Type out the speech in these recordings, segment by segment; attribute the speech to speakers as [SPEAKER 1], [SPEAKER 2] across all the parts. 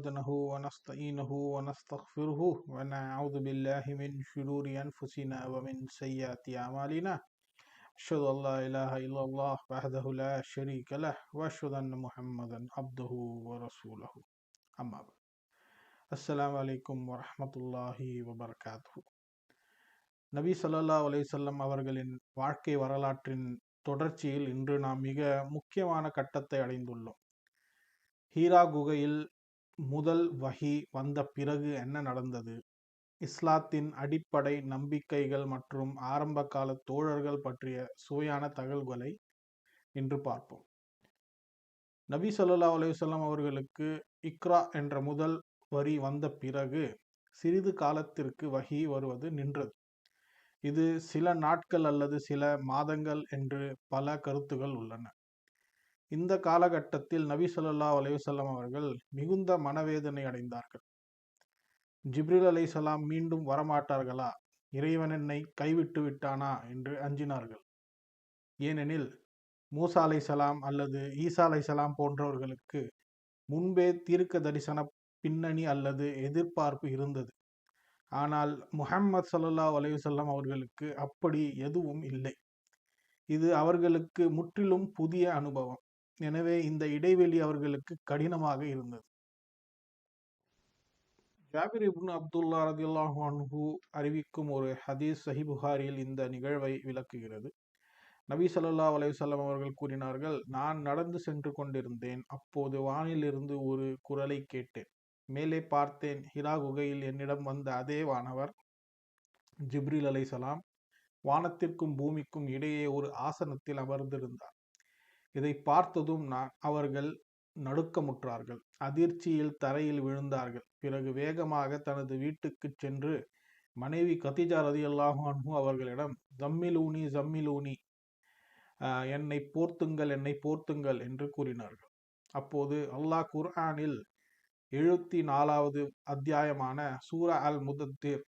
[SPEAKER 1] نحمده ونستعينه ونستغفره ونعوذ بالله من شرور أنفسنا ومن سيئات أعمالنا أشهد أن لا إله إلا الله وحده لا شريك له وأشهد أن محمدا عبده ورسوله أما بعد السلام عليكم ورحمة الله وبركاته நபி சல்லா அலைசல்லம் அவர்களின் வாழ்க்கை வரலாற்றின் தொடர்ச்சியில் இன்று நாம் மிக முக்கியமான கட்டத்தை அடைந்துள்ளோம் ஹீரா குகையில் முதல் வகி வந்த பிறகு என்ன நடந்தது? இஸ்லாத்தின் அடிப்படை நம்பிக்கைகள் மற்றும் ஆரம்பகால தோழர்கள் பற்றிய சுவையான தகவல்களை இன்று பார்ப்போம். நபி சொல்லா அலைஹி அவர்களுக்கு இக்ரா என்ற முதல் வரி வந்த பிறகு சிறிது காலத்திற்கு வகி வருவது நின்றது. இது சில நாட்கள் அல்லது சில மாதங்கள் என்று பல கருத்துகள் உள்ளன. இந்த காலகட்டத்தில் நபி ஸல்லல்லாஹு அலையுசல்லாம் அவர்கள் மிகுந்த மனவேதனை அடைந்தார்கள். ஜிப்ரில் அலைஹிஸ்ஸலாம் மீண்டும் வரமாட்டார்களா? இறைவன் என்னை கைவிட்டு விட்டானா? என்று அஞ்சினார்கள். ஏனெனில் மூசா அலை சலாம் அல்லது ஈசா சலாம் போன்றவர்களுக்கு முன்பே தீர்க்க தரிசன பின்னணி அல்லது எதிர்பார்ப்பு இருந்தது. ஆனால் முஹம்மது சல்லா அலையுசல்லாம் அவர்களுக்கு அப்படி எதுவும் இல்லை. இது அவர்களுக்கு முற்றிலும் புதிய அனுபவம். எனவே இந்த இடைவெளி அவர்களுக்கு கடினமாக இருந்தது. ஜாபிர் இப்னு அப்துல்லா ரதியுல்லாஹு அன்ஹு அறிவிக்கும் ஒரு ஹதீஸ் சஹி புகாரில் இந்த நிகழ்வை விளக்குகிறது. நபி சல்லா அலையுசல்லம் அவர்கள் கூறினார்கள் நான் நடந்து சென்று கொண்டிருந்தேன் அப்போது வானிலிருந்து ஒரு குரலை கேட்டேன். மேலே பார்த்தேன் ஹிரா குகையில் என்னிடம் வந்த அதே வானவர் ஜிப்ரில் சலாம் வானத்திற்கும் பூமிக்கும் இடையே ஒரு ஆசனத்தில் அமர்ந்திருந்தார். இதை பார்த்ததும் நான் அவர்கள் நடுக்கமுற்றார்கள். அதிர்ச்சியில் தரையில் விழுந்தார்கள். பிறகு வேகமாக தனது வீட்டுக்கு சென்று மனைவி கத்திஜா ரதியல்லாஹு அன்பு அவர்களிடம் ஜம்மிலூனி ஜம்மிலூனி ஆஹ், என்னை போர்த்துங்கள் என்னை போர்த்துங்கள் என்று கூறினார்கள். அப்போது அல்லாஹ் குர்ஆனில் எழுபத்தி நாலாவது அத்தியாயமான சூரா அல் முதத்திர்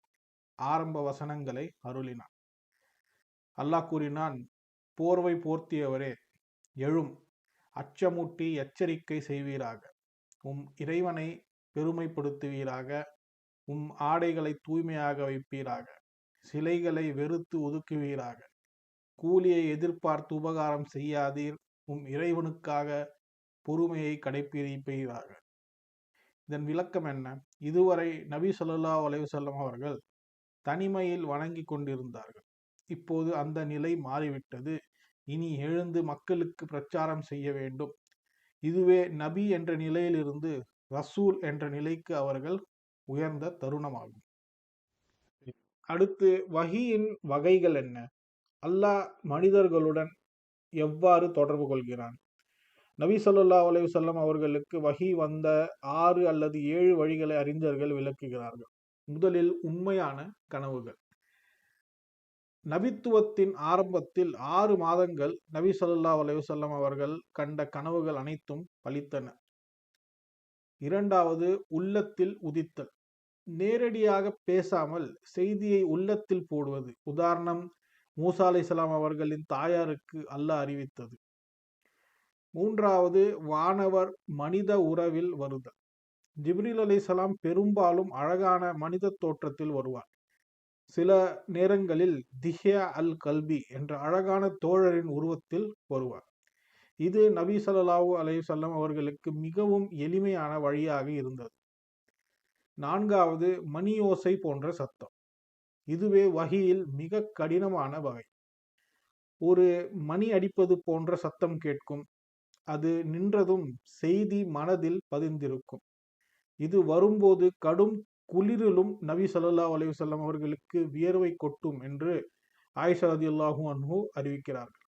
[SPEAKER 1] ஆரம்ப வசனங்களை அருளினான். அல்லாஹ் கூறினான் போர்வை போர்த்தியவரே எழும். அச்சமூட்டி எச்சரிக்கை செய்வீராக. உம் இறைவனை பெருமைப்படுத்துவீராக. உம் ஆடைகளை தூய்மையாக வைப்பீராக. சிலைகளை வெறுத்து ஒதுக்குவீராக. கூலியை எதிர்பார்த்து உபகாரம் செய்யாதீர். உம் இறைவனுக்காக பொறுமையை கடைப்பிடிப்பீராக இதன் விளக்கம் என்ன? இதுவரை நபி சொல்லா அலைவசல்லம் அவர்கள் தனிமையில் வணங்கி கொண்டிருந்தார்கள். இப்போது அந்த நிலை மாறிவிட்டது. இனி எழுந்து மக்களுக்கு பிரச்சாரம் செய்ய வேண்டும். இதுவே நபி என்ற நிலையிலிருந்து ரசூல் என்ற நிலைக்கு அவர்கள் உயர்ந்த தருணமாகும். அடுத்து வகியின் வகைகள் என்ன? அல்லாஹ் மனிதர்களுடன் எவ்வாறு தொடர்பு கொள்கிறான்? நபி சொல்லா அலைஹி அவர்களுக்கு வகி வந்த ஆறு அல்லது ஏழு வழிகளை அறிஞர்கள் விளக்குகிறார்கள். முதலில் உண்மையான கனவுகள். நபித்துவத்தின் ஆரம்பத்தில் ஆறு மாதங்கள் நபி சொல்லா அலைஹி அவர்கள் கண்ட கனவுகள் அனைத்தும் பலித்தன. இரண்டாவது உள்ளத்தில் உதித்தல். நேரடியாக பேசாமல் செய்தியை உள்ளத்தில் போடுவது. உதாரணம் மூசா அலிசலாம் அவர்களின் தாயாருக்கு அல்லாஹ் அறிவித்தது. மூன்றாவது வானவர் மனித உறவில் வருதல். ஜிப்ரில் அலிசலாம் பெரும்பாலும் அழகான மனித தோற்றத்தில் வருவார். சில நேரங்களில் திஹ்யா அல் கல்பி என்ற அழகான தோழரின் உருவத்தில் வருவார். இது நபி சல்லாஹூ அலையுசல்லம் அவர்களுக்கு மிகவும் எளிமையான வழியாக இருந்தது. நான்காவது மணியோசை போன்ற சத்தம். இதுவே வகையில் மிக கடினமான வகை. ஒரு மணி அடிப்பது போன்ற சத்தம் கேட்கும். அது நின்றதும் செய்தி மனதில் பதிந்திருக்கும். இது வரும்போது கடும் குளிரிலும் நபி சல்லா அலையுசல்லம் அவர்களுக்கு வியர்வை கொட்டும் என்று ஆயிஷா ரதியல்லாஹு அன்ஹு அறிவிக்கிறார்கள்.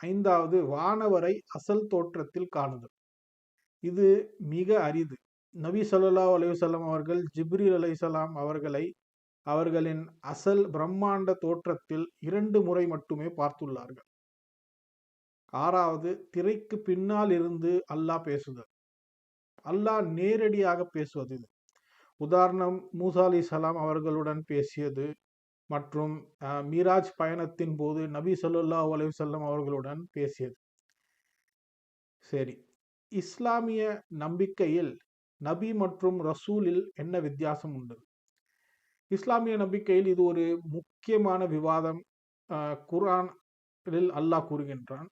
[SPEAKER 1] ஐந்தாவது வானவரை அசல் தோற்றத்தில் காணுதல். இது மிக அரிது. நபி ஸல்லல்லாஹு அலையுசல்லாம் அவர்கள் ஜிப்ரீல் அலைசலாம் அவர்களை அவர்களின் அசல் பிரம்மாண்ட தோற்றத்தில் இரண்டு முறை மட்டுமே பார்த்துள்ளார்கள். ஆறாவது திரைக்கு பின்னால் இருந்து அல்லாஹ் பேசுதல். அல்லாஹ் நேரடியாக பேசுவது இது உதாரணம் மூசா அலி சலாம் அவர்களுடன் பேசியது மற்றும் மீராஜ் பயணத்தின் போது நபி சொல்லுல்லா அலைவசல்லம் அவர்களுடன் பேசியது. சரி. இஸ்லாமிய நம்பிக்கையில் நபி மற்றும் ரசூலில் என்ன வித்தியாசம் உண்டு? இஸ்லாமிய நம்பிக்கையில் இது ஒரு முக்கியமான விவாதம். குரானில் அல்லாஹ் கூறுகின்றான்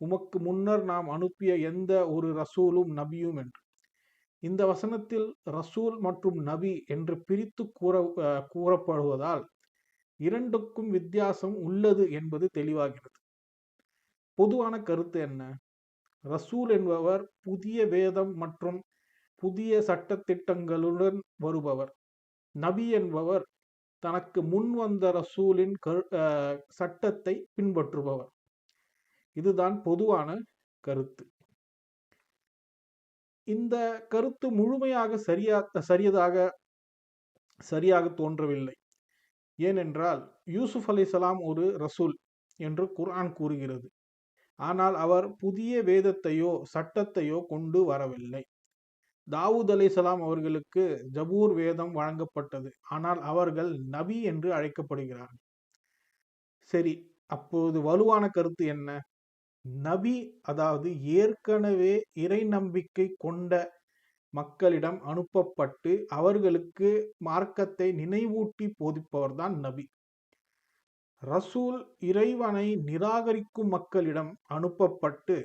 [SPEAKER 1] உமக்கு முன்னர் நாம் அனுப்பிய எந்த ஒரு ரசூலும் நபியும் என்று. இந்த வசனத்தில் ரசூல் மற்றும் நபி என்று பிரித்து கூற கூறப்படுவதால் இரண்டுக்கும் வித்தியாசம் உள்ளது என்பது தெளிவாகிறது. பொதுவான கருத்து என்ன? ரசூல் என்பவர் புதிய வேதம் மற்றும் புதிய சட்டத்திட்டங்களுடன் வருபவர். நபி என்பவர் தனக்கு முன் வந்த ரசூலின் கரு சட்டத்தை பின்பற்றுபவர். இதுதான் பொதுவான கருத்து. இந்த கருத்து முழுமையாக சரியா சரியதாக சரியாக தோன்றவில்லை. ஏனென்றால் யூசுப் சலாம் ஒரு ரசூல் என்று குர்ஆன் கூறுகிறது. ஆனால் அவர் புதிய வேதத்தையோ சட்டத்தையோ கொண்டு வரவில்லை. தாவூத் சலாம் அவர்களுக்கு ஜபூர் வேதம் வழங்கப்பட்டது. ஆனால் அவர்கள் நபி என்று அழைக்கப்படுகிறார்கள். சரி அப்போது வலுவான கருத்து என்ன? நபி அதாவது ஏற்கனவே இறை நம்பிக்கை கொண்ட மக்களிடம் அனுப்பப்பட்டு அவர்களுக்கு மார்க்கத்தை நினைவூட்டி போதிப்பவர்தான் நபி. ரசூல் இறைவனை நிராகரிக்கும் மக்களிடம் அனுப்பப்பட்டு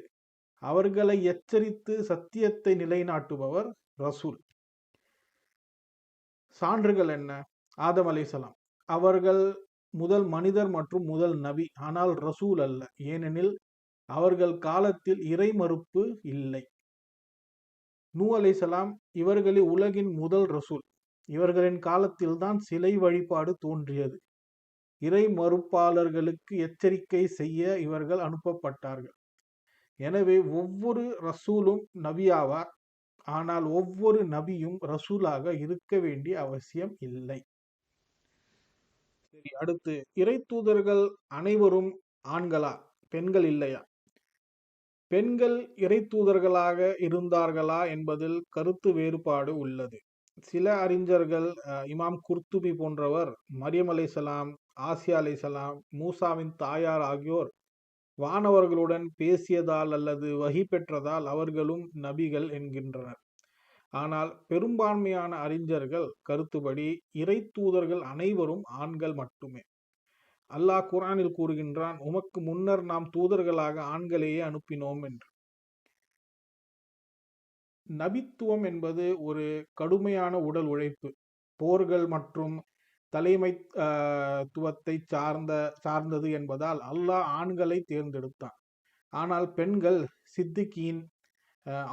[SPEAKER 1] அவர்களை எச்சரித்து சத்தியத்தை நிலைநாட்டுபவர் ரசூல். சான்றுகள் என்ன? ஆதம் அலைசலாம் அவர்கள் முதல் மனிதர் மற்றும் முதல் நபி ஆனால் ரசூல் அல்ல. ஏனெனில் அவர்கள் காலத்தில் இறை மறுப்பு இல்லை. நூ அலைசலாம் இவர்களில் உலகின் முதல் ரசூல். இவர்களின் காலத்தில்தான் சிலை வழிபாடு தோன்றியது. இறை மறுப்பாளர்களுக்கு எச்சரிக்கை செய்ய இவர்கள் அனுப்பப்பட்டார்கள். எனவே ஒவ்வொரு ரசூலும் நபியாவார். ஆனால் ஒவ்வொரு நபியும் ரசூலாக இருக்க வேண்டிய அவசியம் இல்லை. சரி அடுத்து இறை தூதர்கள் அனைவரும் ஆண்களா? பெண்கள் இல்லையா? பெண்கள் இறை தூதர்களாக இருந்தார்களா என்பதில் கருத்து வேறுபாடு உள்ளது. சில அறிஞர்கள் இமாம் குர்துபி போன்றவர் மரியம் அலைசலாம் ஆசியா அலைசலாம் மூசாவின் தாயார் ஆகியோர் வானவர்களுடன் பேசியதால் அல்லது வகி பெற்றதால் அவர்களும் நபிகள் என்கின்றனர். ஆனால் பெரும்பான்மையான அறிஞர்கள் கருத்துப்படி இறை தூதர்கள் அனைவரும் ஆண்கள் மட்டுமே. அல்லாஹ் குரானில் கூறுகின்றான் உமக்கு முன்னர் நாம் தூதர்களாக ஆண்களையே அனுப்பினோம் என்று. நபித்துவம் என்பது ஒரு கடுமையான உடல் உழைப்பு. போர்கள் மற்றும் தலைமைத்துவத்தை சார்ந்த சார்ந்தது என்பதால் அல்லாஹ் ஆண்களை தேர்ந்தெடுத்தான். ஆனால் பெண்கள் சித்திகீன்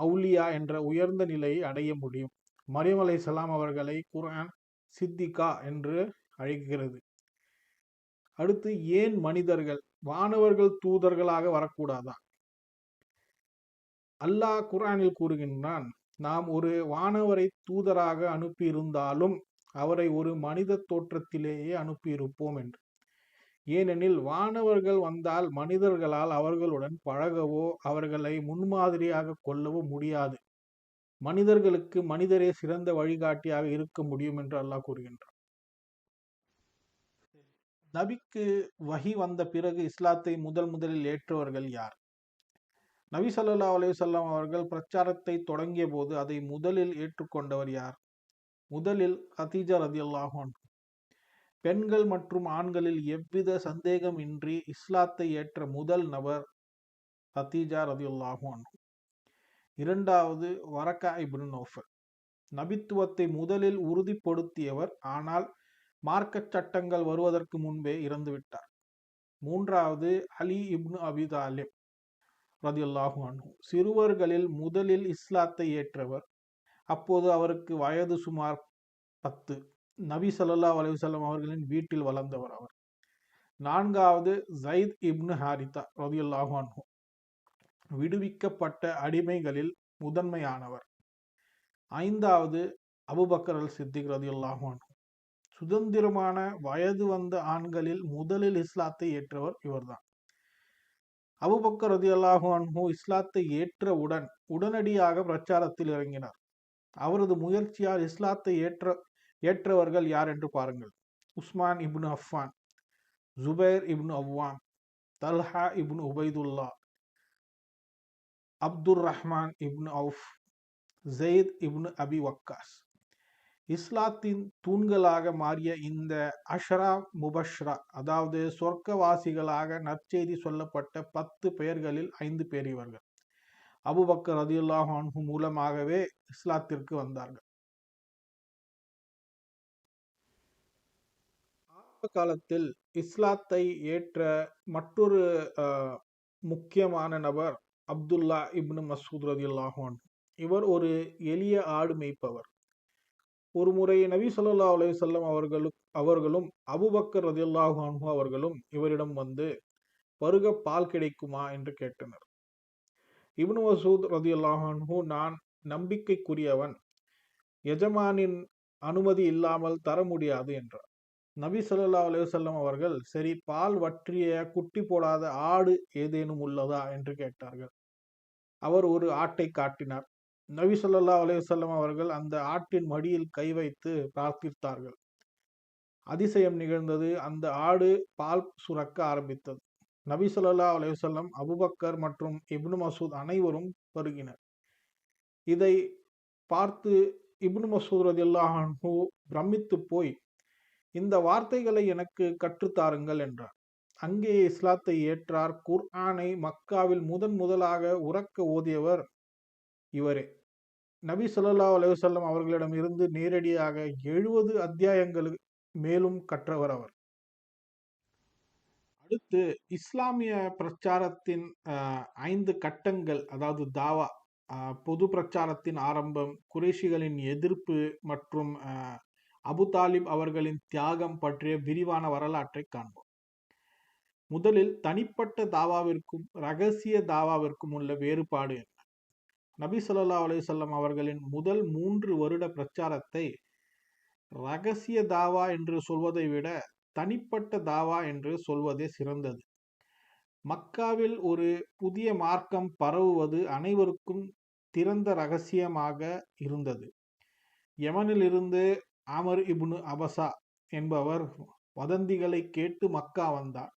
[SPEAKER 1] அவுலியா என்ற உயர்ந்த நிலையை அடைய முடியும். மரியம் சலாம் அவர்களை குரான் சித்திகா என்று அழைக்கிறது. அடுத்து ஏன் மனிதர்கள் வானவர்கள் தூதர்களாக வரக்கூடாதா? அல்லாஹ் குர்ஆனில் கூறுகின்றான் நாம் ஒரு வானவரை தூதராக அனுப்பியிருந்தாலும் அவரை ஒரு மனித தோற்றத்திலேயே அனுப்பியிருப்போம் என்று. ஏனெனில் வானவர்கள் வந்தால் மனிதர்களால் அவர்களுடன் பழகவோ அவர்களை முன்மாதிரியாக கொள்ளவோ முடியாது. மனிதர்களுக்கு மனிதரே சிறந்த வழிகாட்டியாக இருக்க முடியும் என்று அல்லாஹ் கூறுகின்றார் நபிக்கு வகி வந்த பிறகு இஸ்லாத்தை முதல் முதலில் ஏற்றவர்கள் யார்? நபி சல்லா அலையுசல்லாம் அவர்கள் பிரச்சாரத்தை தொடங்கிய போது அதை முதலில் ஏற்றுக்கொண்டவர் யார்? முதலில் ஹதீஜா ரதியுல்லாஹோன் பெண்கள் மற்றும் ஆண்களில் எவ்வித சந்தேகமின்றி இஸ்லாத்தை ஏற்ற முதல் நபர் ஹதீஜா ரதியுல்லாஹு இரண்டாவது வரக்கா இப்னு நோஃபல். நபித்துவத்தை முதலில் உறுதிப்படுத்தியவர் ஆனால் மார்க்கச் சட்டங்கள் வருவதற்கு முன்பே இறந்துவிட்டார் மூன்றாவது அலி இப்னு அபி தாலிப் ரதியுல்லாஹு அன்ஹு. சிறுவர்களில் முதலில் இஸ்லாத்தை ஏற்றவர். அப்போது அவருக்கு வயது சுமார் பத்து. நபி சல்லா அலைஹி அவர்களின் வீட்டில் வளர்ந்தவர் அவர். நான்காவது ஜைத் இப்னு ஹாரிதா ரதியுல்லாஹு அன்ஹு. விடுவிக்கப்பட்ட அடிமைகளில் முதன்மையானவர். ஐந்தாவது அபுபக்கர் அல் சித்திக் ரதியுல்லாஹு அன்ஹு. சுதந்திரமான வயது வந்த ஆண்களில் முதலில் இஸ்லாத்தை ஏற்றவர் இவர்தான். அபுபக்கர் ரதியல்லாஹு அன்ஹு இஸ்லாத்தை ஏற்றவுடன் உடனடியாக பிரச்சாரத்தில் இறங்கினார். அவரது முயற்சியால் இஸ்லாத்தை ஏற்ற ஏற்றவர்கள் யார் என்று பாருங்கள். Usman ibn Affan Zubair ibn Awwam Talha ibn Ubaidullah Abdur Rahman ibn Awf Zaid ibn Abi Waqqas. இஸ்லாத்தின் தூண்களாக மாறிய இந்த அஷ்ரா முபஷ்ரா அதாவது சொர்க்கவாசிகளாக நற்செய்தி சொல்லப்பட்ட பத்து பெயர்களில் ஐந்து பேர் இவர்கள். அபுபக்கர் ரதியுல்லாஹ் அன்ஹு மூலமாகவே இஸ்லாத்திற்கு வந்தார்கள். ஆரம்ப காலத்தில் இஸ்லாத்தை ஏற்ற மற்றொரு முக்கியமான நபர் அப்துல்லா இப்னு மசூத் ரதியுல்லாஹு அன்ஹு. இவர் ஒரு எளிய ஆடு மேய்ப்பவர். ஒரு முறை நபி சொல்லா அலைஹி வஸல்லம் அவர்களும் அவர்களும் அபூபக்கர் ரதியல்லாஹு அன்ஹு அவர்களும் இவரிடம் வந்து பருக பால் கிடைக்குமா? என்று கேட்டனர். இப்னு மசூத் ரதியல்லாஹு அன்ஹு நான் நம்பிக்கைக்குரியவன். எஜமானின் அனுமதி இல்லாமல் தர முடியாது என்றார். நபி சொல்லா அலைஹி அவர்கள் சரி பால் வற்றிய குட்டி போடாத ஆடு ஏதேனும் உள்ளதா? என்று கேட்டார்கள். அவர் ஒரு ஆட்டை காட்டினார். நபி சொல்லல்லா அலையுசல்லம் அவர்கள் அந்த ஆட்டின் மடியில் கை வைத்து பிரார்த்தித்தார்கள். அதிசயம் நிகழ்ந்தது அந்த ஆடு பால் சுரக்க ஆரம்பித்தது. நபி சொல்லல்லா அலையுசல்லம் அபுபக்கர் அபூபக்கர் மற்றும் இப்னு மசூத் அனைவரும் பருகினர். இதை பார்த்து இப்னு மசூத் ரதியல்லாஹு பிரமித்து போய் இந்த வார்த்தைகளை எனக்கு கற்றுத்தாருங்கள் என்றார். அங்கே இஸ்லாத்தை ஏற்றார். குர்ஆனை மக்காவில் முதன் முதலாக உறக்க ஓதியவர் இவரே. நபி ஸல்லல்லாஹு அலைஹி அவர்களிடம் இருந்து நேரடியாக எழுபது அத்தியாயங்கள் மேலும் கற்றவர் அவர். அடுத்து இஸ்லாமிய பிரச்சாரத்தின் ஐந்து கட்டங்கள் அதாவது தாவா பொது பிரச்சாரத்தின் ஆரம்பம் குறைஷிகளின் எதிர்ப்பு மற்றும் அஹ், அபு தாலிப் அவர்களின் தியாகம் பற்றிய விரிவான வரலாற்றை காண்போம். முதலில் தனிப்பட்ட தாவாவிற்கும் ரகசிய தாவாவிற்கும் உள்ள வேறுபாடு நபி சொல்லா அலைஹி அவர்களின் முதல் மூன்று வருட பிரச்சாரத்தை ரகசிய தாவா என்று சொல்வதை விட தனிப்பட்ட தாவா என்று சொல்வதே சிறந்தது. மக்காவில் ஒரு புதிய மார்க்கம் பரவுவது அனைவருக்கும் திறந்த ரகசியமாக இருந்தது. யமனிலிருந்து அமர் இப்னு அபசா என்பவர் வதந்திகளை கேட்டு மக்கா வந்தார்.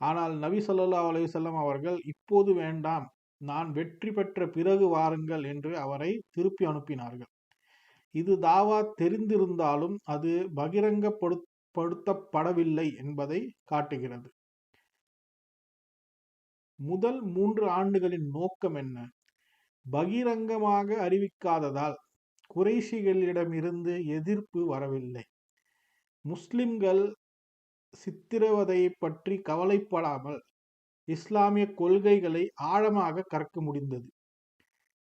[SPEAKER 1] ஆனால் நபி சொல்லா அலைஹி அவர்கள் இப்போது வேண்டாம் நான் வெற்றி பெற்ற பிறகு வாருங்கள் என்று அவரை திருப்பி அனுப்பினார்கள். இது தாவா தெரிந்திருந்தாலும் அது பகிரங்கப்படுத்தப்படவில்லை என்பதை காட்டுகிறது. முதல் மூன்று ஆண்டுகளின் நோக்கம் என்ன? பகிரங்கமாக அறிவிக்காததால் குறைஷிகளிடமிருந்து எதிர்ப்பு வரவில்லை. முஸ்லிம்கள் சித்திரவதை பற்றி கவலைப்படாமல் இஸ்லாமிய கொள்கைகளை ஆழமாக கற்க முடிந்தது.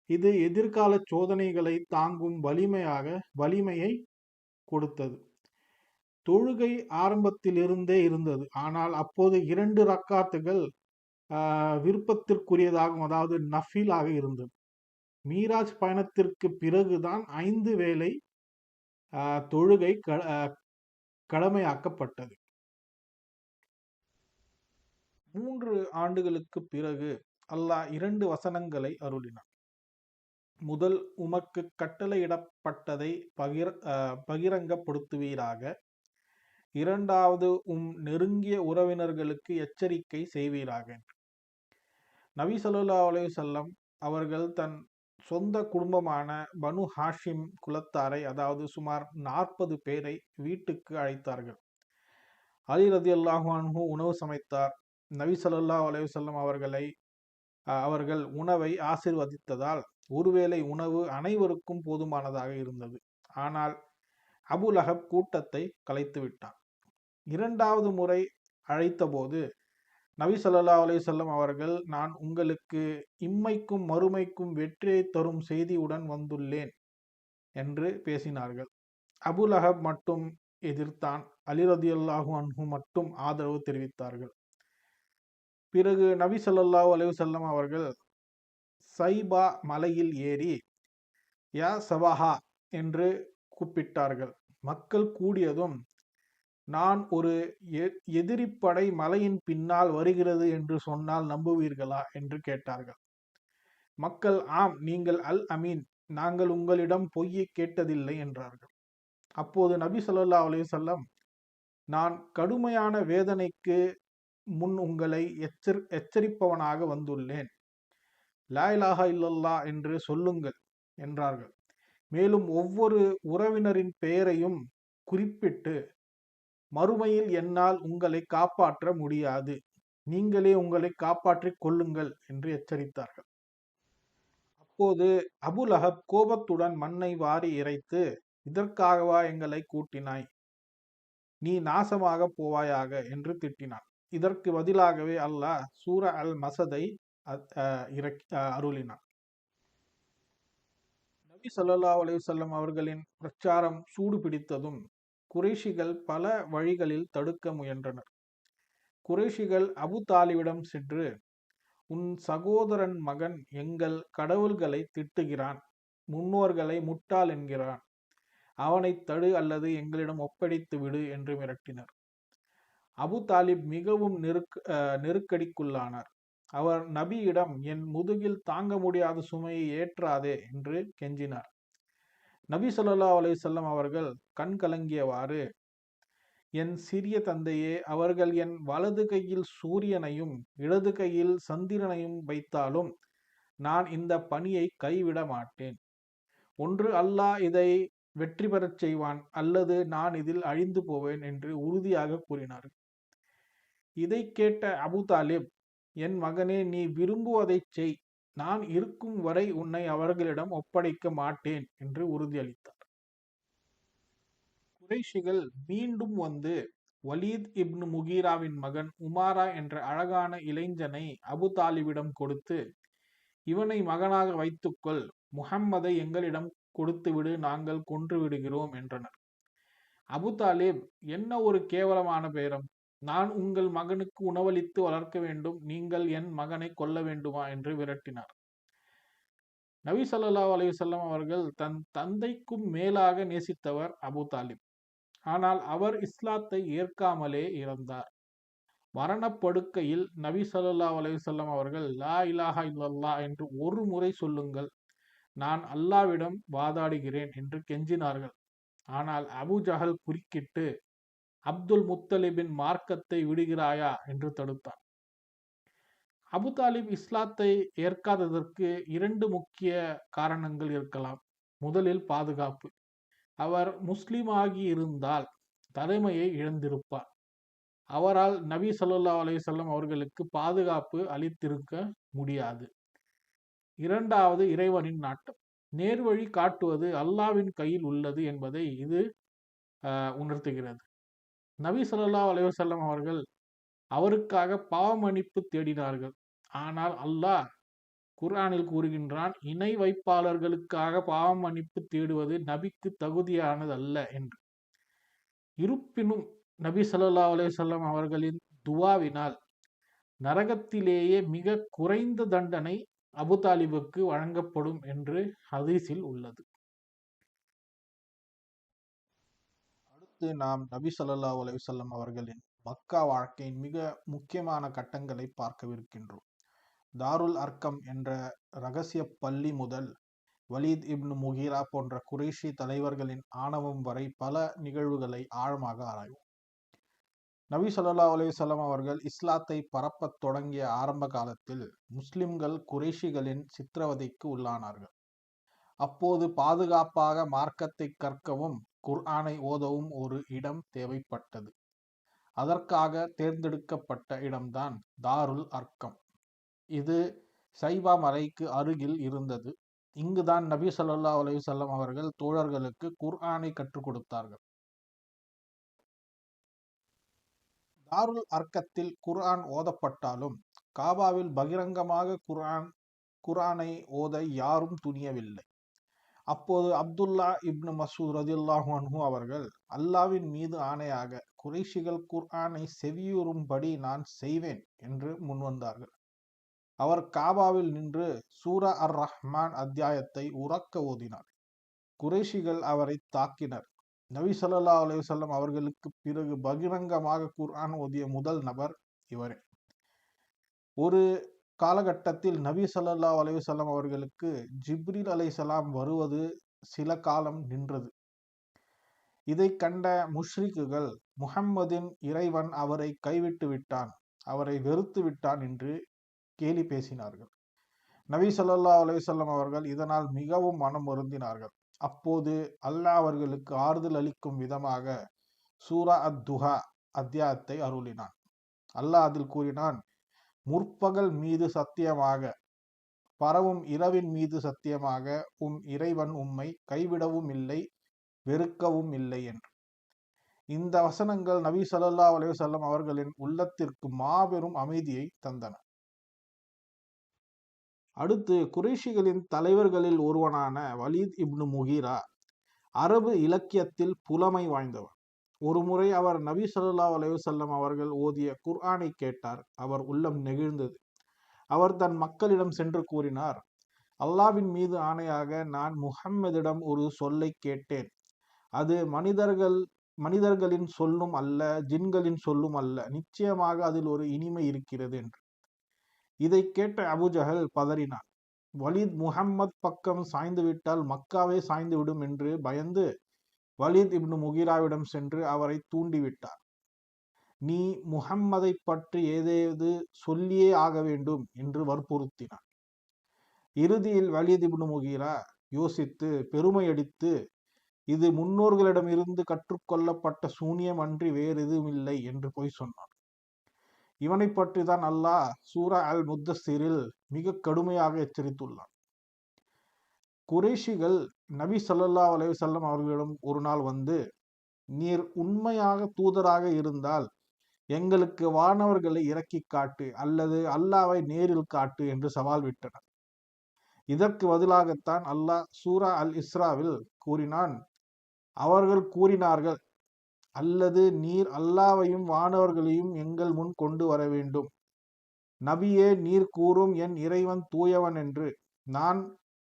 [SPEAKER 1] இது எதிர்கால சோதனைகளை தாங்கும் வலிமையாக வலிமையை கொடுத்தது. தொழுகை ஆரம்பத்திலிருந்தே இருந்தது. ஆனால் அப்போது இரண்டு ரக்காத்துகள் விருப்பத்திற்குரியதாகவும் விருப்பத்திற்குரியதாகும் அதாவது நஃபீலாக இருந்தது. மீராஜ் பயணத்திற்கு பிறகுதான் ஐந்து வேளை தொழுகை க- கடமையாக்கப்பட்டது. மூன்று ஆண்டுகளுக்கு பிறகு அல்லாஹ் இரண்டு வசனங்களை அருளினான். முதல் உமக்கு கட்டளையிடப்பட்டதை பகிர் பகிரங்கப்படுத்துவீராக. இரண்டாவது உம் நெருங்கிய உறவினர்களுக்கு எச்சரிக்கை செய்வீராக நபி ஸல்லல்லாஹு அலைஹி அவர்கள் தன் சொந்த குடும்பமான பனு ஹாஷிம் குலத்தாரை அதாவது சுமார் நாற்பது பேரை வீட்டுக்கு அழைத்தார்கள். அலி ரதியல்லாஹு அன்ஹு உணவு சமைத்தார். நபி ஸல்லல்லாஹு அலைஹி அவர்களை அவர்கள் உணவை ஆசிர்வதித்ததால் ஒருவேளை உணவு அனைவருக்கும் போதுமானதாக இருந்தது. ஆனால் அபு லஹப் கூட்டத்தை கலைத்து விட்டான். இரண்டாவது முறை அழைத்தபோது நபி ஸல்லல்லாஹு அலையுசல்லம் அவர்கள் நான் உங்களுக்கு இம்மைக்கும் மறுமைக்கும் வெற்றியை தரும் செய்தியுடன் வந்துள்ளேன் என்று பேசினார்கள். அபுலஹப் மட்டும் எதிர்த்தான். அலிரதியல்லாஹு அன்ஹு மட்டும் ஆதரவு தெரிவித்தார்கள். பிறகு நபி ஸல்லல்லாஹு அலைஹி அவர்கள் சைபா மலையில் ஏறி யா சபாஹா என்று கூப்பிட்டார்கள். மக்கள் கூடியதும் நான் ஒரு எ- எதிரிப்படை மலையின் பின்னால் வருகிறது என்று சொன்னால் நம்புவீர்களா? என்று கேட்டார்கள். மக்கள் ஆம் நீங்கள் அல் அமீன் நாங்கள் உங்களிடம் பொய்யை கேட்டதில்லை என்றார்கள். அப்போது நபி ஸல்லல்லாஹு அலையுசல்லம் நான் கடுமையான வேதனைக்கு முன் உங்களை எச்சர் எச்சரிப்பவனாக வந்துள்ளேன். லா இல்லல்லா என்று சொல்லுங்கள் என்றார்கள். மேலும் ஒவ்வொரு உறவினரின் பெயரையும் குறிப்பிட்டு மறுமையில் என்னால் உங்களை காப்பாற்ற முடியாது. நீங்களே உங்களை காப்பாற்றிக் கொள்ளுங்கள் என்று எச்சரித்தார்கள். அப்போது அபுல் அஹப் கோபத்துடன் மண்ணை வாரி இறைத்து இதற்காகவா எங்களை கூட்டினாய்? நீ நாசமாக போவாயாக என்று திட்டினான். இதற்கு பதிலாகவே அல்லாஹ் சூர அல் மசதை அஹ் இறக்கி அருளினார் நபி ஸல்லல்லாஹு அலைஹி அவர்களின் பிரச்சாரம் சூடு பிடித்ததும் குறைஷிகள் பல வழிகளில் தடுக்க முயன்றனர். குறைஷிகள் அபு தாலிவிடம் சென்று உன் சகோதரன் மகன் எங்கள் கடவுள்களை திட்டுகிறான் முன்னோர்களை முட்டாள் என்கிறான். அவனை தடு அல்லது எங்களிடம் ஒப்படைத்து விடு என்று மிரட்டினர். அபு தாலிப் மிகவும் நெருக்க அஹ் நெருக்கடிக்குள்ளானார். அவர் நபியிடம் என் முதுகில் தாங்க முடியாத சுமையை ஏற்றாதே என்று கெஞ்சினார். நபி சொல்லா அலைஹி அவர்கள் கண் கலங்கியவாறு என் சிறிய தந்தையே அவர்கள் என் வலது கையில் சூரியனையும் இடது கையில் சந்திரனையும் வைத்தாலும் நான் இந்த பணியை கைவிட மாட்டேன். ஒன்று அல்லாஹ் இதை வெற்றி பெறச் செய்வான் அல்லது நான் இதில் அழிந்து போவேன் என்று உறுதியாக கூறினார் இதை கேட்ட அபு தாலிப் என் மகனே நீ விரும்புவதைச் செய். நான் இருக்கும் வரை உன்னை அவர்களிடம் ஒப்படைக்க மாட்டேன் என்று உறுதியளித்தார். குறைஷிகள் மீண்டும் வந்து வலீத் இப்னு முகீராவின் மகன் உமாரா என்ற அழகான இளைஞனை அபு தாலிபிடம் கொடுத்து இவனை மகனாக வைத்துக்கொள். முஹம்மதை எங்களிடம் கொடுத்துவிடு நாங்கள் கொன்று விடுகிறோம் என்றனர். அபு தாலிப் என்ன ஒரு கேவலமான பேரம். நான் உங்கள் மகனுக்கு உணவளித்து வளர்க்க வேண்டும் நீங்கள் என் மகனை கொல்ல வேண்டுமா? என்று விரட்டினார். நபி சல்லா அலையுசல்லம் அவர்கள் தன் தந்தைக்கும் மேலாக நேசித்தவர் அபு தாலிப். ஆனால் அவர் இஸ்லாத்தை ஏற்காமலே இறந்தார். மரணப்படுக்கையில் நபி சல்லா அலையுசல்லம் அவர்கள் லா இலாஹா இல்லல்லா என்று ஒரு முறை சொல்லுங்கள் நான் அல்லாவிடம் வாதாடுகிறேன் என்று கெஞ்சினார்கள். ஆனால் அபு ஜஹல் குறுக்கிட்டு அப்துல் முத்தலிபின் மார்க்கத்தை விடுகிறாயா என்று தடுத்தான். அபுதாலிப் இஸ்லாத்தை ஏற்காததற்கு இரண்டு முக்கிய காரணங்கள் இருக்கலாம். முதலில் பாதுகாப்பு. அவர் முஸ்லிமாகி இருந்தால் தலைமையை இழந்திருப்பார். அவரால் நபி சல்லா அலைஹி அவர்களுக்கு பாதுகாப்பு அளித்திருக்க முடியாது. இரண்டாவது இறைவனின் நாட்டம். நேர்வழி காட்டுவது அல்லாவின் கையில் உள்ளது என்பதை இது உணர்த்துகிறது. நபி ஸல்லல்லாஹு அலைவசல்லம் அவர்கள் அவருக்காக பாவமன்னிப்பு தேடினார்கள். ஆனால் அல்லாஹ் குர்ஆனில் கூறுகின்றான் இணை வைப்பாளர்களுக்காக பாவம் மன்னிப்பு தேடுவது நபிக்கு தகுதியானது அல்ல என்று. இருப்பினும் நபி சொல்லா அலைவசல்லம் அவர்களின் துவாவினால் நரகத்திலேயே மிக குறைந்த தண்டனை அபுதாலிபுக்கு வழங்கப்படும் என்று ஹதீஸில் உள்ளது. அடுத்து நாம் நபி ஸல்லல்லாஹு அலைஹி அவர்களின் மக்கா வாழ்க்கையின் மிக முக்கியமான கட்டங்களை பார்க்கவிருக்கின்றோம். தாருல் அர்க்கம் என்ற ரகசிய பள்ளி முதல் வலீத் இப்னு முகீரா போன்ற குறைஷி தலைவர்களின் ஆணவம் வரை பல நிகழ்வுகளை ஆழமாக ஆராய்வோம். நபி சொல்லா அலைஹி அவர்கள் இஸ்லாத்தை பரப்பத் தொடங்கிய ஆரம்ப காலத்தில் முஸ்லிம்கள் குறைஷிகளின் சித்திரவதைக்கு உள்ளானார்கள். அப்போது பாதுகாப்பாக மார்க்கத்தை கற்கவும் குர்ஆனை ஓதவும் ஒரு இடம் தேவைப்பட்டது. அதற்காக தேர்ந்தெடுக்கப்பட்ட இடம்தான் தாருல் அர்க்கம் இது சைபா மலைக்கு அருகில் இருந்தது. இங்குதான் நபி ஸல்லல்லாஹு அலைஹி அவர்கள் தோழர்களுக்கு குர்ஆனை கற்றுக் கொடுத்தார்கள். தாருல் அர்க்கத்தில் குர்ஆன் ஓதப்பட்டாலும் காபாவில் பகிரங்கமாக குர்ஆன் குர்ஆனை ஓத யாரும் துணியவில்லை. அப்போது அப்துல்லா இப்னு மசூத் ரதியுல்லாஹு அன்ஹு அவர்கள் அல்லாவின் மீது ஆணையாக குறைஷிகள் குர்ஆனை செவியுறும்படி நான் செய்வேன் என்று முன்வந்தார்கள். அவர் காபாவில் நின்று சூரா அர் ரஹ்மான் அத்தியாயத்தை உறக்க ஓதினார். குறைஷிகள் அவரை தாக்கினர். நபி ஸல்லல்லாஹு அலுவலம் அவர்களுக்கு பிறகு பகிரங்கமாக குர்ஆன் ஓதிய முதல் நபர் இவரே. ஒரு காலகட்டத்தில் நபி சொல்லல்லா அலையுசல்லாம் வஸல்லம் அவர்களுக்கு ஜிப்ரீல் அலைசலாம் வருவது சில காலம் நின்றது. இதை கண்ட முஷ்ரிக்குகள் முஹம்மதின் இறைவன் அவரை கைவிட்டு விட்டான் அவரை வெறுத்து விட்டான் என்று கேலி பேசினார்கள். நபி சொல்லல்லா அலையுசல்லம் அவர்கள் இதனால் மிகவும் மனம் வருந்தினார்கள். அப்போது அல்லாஹ் அவர்களுக்கு ஆறுதல் அளிக்கும் விதமாக சூரா அத் துஹா அத்தியாயத்தை அருளினான். அல்லாஹ் அதில் கூறினான் முற்பகல் மீது சத்தியமாக பரவும் இரவின் மீது சத்தியமாக உம் இறைவன் உம்மை கைவிடவும் இல்லை வெறுக்கவும் இல்லை என்று. இந்த வசனங்கள் நபி சல்லா அலைஹி அவர்களின் உள்ளத்திற்கு மாபெரும் அமைதியை தந்தன. அடுத்து குறைஷிகளின் தலைவர்களில் ஒருவனான வலீத் இப்னு முகீரா அரபு இலக்கியத்தில் புலமை வாய்ந்தவர் ஒருமுறை அவர் நபி ஸல்லல்லாஹு அலைஹி அவர்கள் ஓதிய குர்ஆனை கேட்டார். அவர் உள்ளம் நெகிழ்ந்தது. அவர் தன் மக்களிடம் சென்று கூறினார் அல்லாவின் மீது ஆணையாக நான் முஹம்மதிடம் ஒரு சொல்லை கேட்டேன். அது மனிதர்கள் மனிதர்களின் சொல்லும் அல்ல ஜின்களின் சொல்லும் அல்ல. நிச்சயமாக அதில் ஒரு இனிமை இருக்கிறது என்று. இதை கேட்ட அபுஜஹல் பதறினான் வலீத் முஹம்மத் பக்கம் சாய்ந்து விட்டால் மக்காவே சாய்ந்து விடும் என்று பயந்து வலித் இப்னு முகிராவிடம் சென்று அவரை தூண்டிவிட்டார். நீ முஹம்மதை பற்றி ஏதேது சொல்லியே ஆக வேண்டும் என்று வற்புறுத்தினான். இறுதியில் வலித் இப்னு முகீரா யோசித்து பெருமையடித்து இது முன்னோர்களிடமிருந்து கற்றுக்கொள்ளப்பட்ட சூனியம் அன்றி வேறு எதுவும் இல்லை என்று பொய் சொன்னான். இவனை பற்றி தான் அல்லாஹ் சூரா அல் முத்தசிரில் மிக கடுமையாக எச்சரித்துள்ளான். குறைஷிகள் நபி சொல்லல்லா அலைவசல்லம் அவர்களிடம் ஒரு நாள் வந்து நீர் உண்மையாக தூதராக இருந்தால் எங்களுக்கு வானவர்களை இறக்கி காட்டு அல்லது அல்லாவை நேரில் காட்டு என்று சவால் விட்டனர். இதற்கு பதிலாகத்தான் அல்லாஹ் சூரா அல் இஸ்ராவில் கூறினான் அவர்கள் கூறினார்கள் அல்லது நீர் அல்லாவையும் வானவர்களையும் எங்கள் முன் கொண்டு வர வேண்டும். நபியே நீர் கூறும் என் இறைவன் தூயவன் என்று. நான்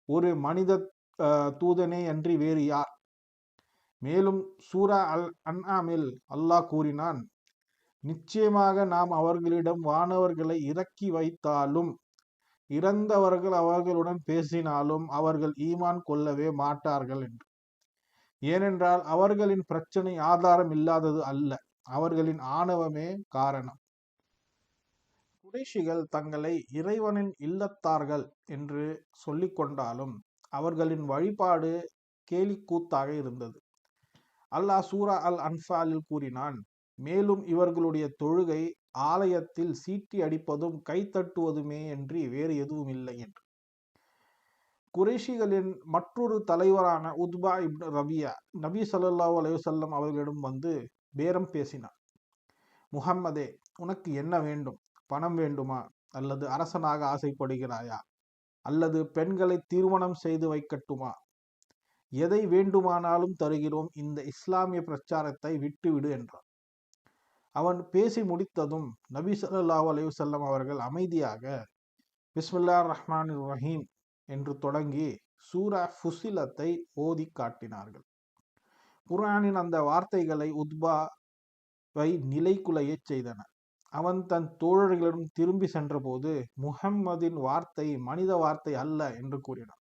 [SPEAKER 1] ஒரு மனித தூதனே அன்றி வேறு யார்? மேலும் சூரா அல் அன்ஆமில் அல்லாஹ் கூறினான் நிச்சயமாக நாம் அவர்களிடம் வானவர்களை இறக்கி வைத்தாலும் இறந்தவர்கள் அவர்களுடன் பேசினாலும் அவர்கள் ஈமான் கொள்ளவே மாட்டார்கள் என்று. ஏனென்றால் அவர்களின் பிரச்சனை ஆதாரம் இல்லாதது அல்ல அவர்களின் ஆணவமே காரணம். குறைஷிகள் தங்களை இறைவனின் இல்லத்தார்கள் என்று சொல்லிக்கொண்டாலும் அவர்களின் வழிபாடு கேலிக்கூத்தாக இருந்தது. அல்லாஹ் சூரா அல் அன்ஃபாலில் கூறினான் மேலும் இவர்களுடைய தொழுகை ஆலயத்தில் சீட்டி அடிப்பதும் கைத்தட்டுவதுமே என்று வேறு எதுவும் இல்லை என்று. குறைஷிகளின் மற்றொரு தலைவரான உத்பா இப்னு ரபியா நபி ஸல்லல்லாஹு அலையுசல்லம் அவர்களிடம் வந்து பேரம் பேசினார். முகம்மதே உனக்கு என்ன வேண்டும்? பணம் வேண்டுமா? அல்லது அரசனாக ஆசைப்படுகிறாயா? அல்லது பெண்களை திருமணம் செய்து வைக்கட்டுமா? எதை வேண்டுமானாலும் தருகிறோம். இந்த இஸ்லாமிய பிரச்சாரத்தை விட்டுவிடு என்றார் அவன் பேசி முடித்ததும் நபி ஸல்லல்லாஹு அலைஹி அவர்கள் அமைதியாக பிஸ்மில்லா ரஹ்மான் ரஹீம் என்று தொடங்கி சூரா ஃபுசிலத்தை ஓதி காட்டினார்கள். குரானின் அந்த வார்த்தைகளை உத்பாவை நிலைக்குலையச் செய்தன. அவன் தன் தோழர்களிடம் திரும்பி சென்றபோது முஹம்மதின் வார்த்தை மனித வார்த்தை அல்ல என்று கூறினான்.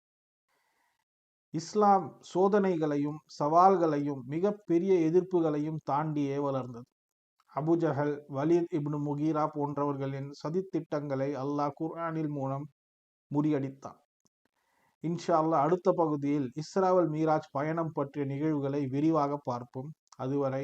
[SPEAKER 1] இஸ்லாம் சோதனைகளையும் சவால்களையும் மிகப்பெரிய எதிர்ப்புகளையும் தாண்டியே வளர்ந்தது. அபுஜஹல் வலீத் இப்னு முகீரா போன்றவர்களின் சதித்திட்டங்களை அல்லாஹ் குர்ஆனில் மூலம் முறியடித்தான். இன்ஷா அல்லாஹ் அடுத்த பகுதியில் இஸ்ராவல் மீராஜ் பயணம் பற்றிய நிகழ்வுகளை விரிவாக பார்ப்போம். அதுவரை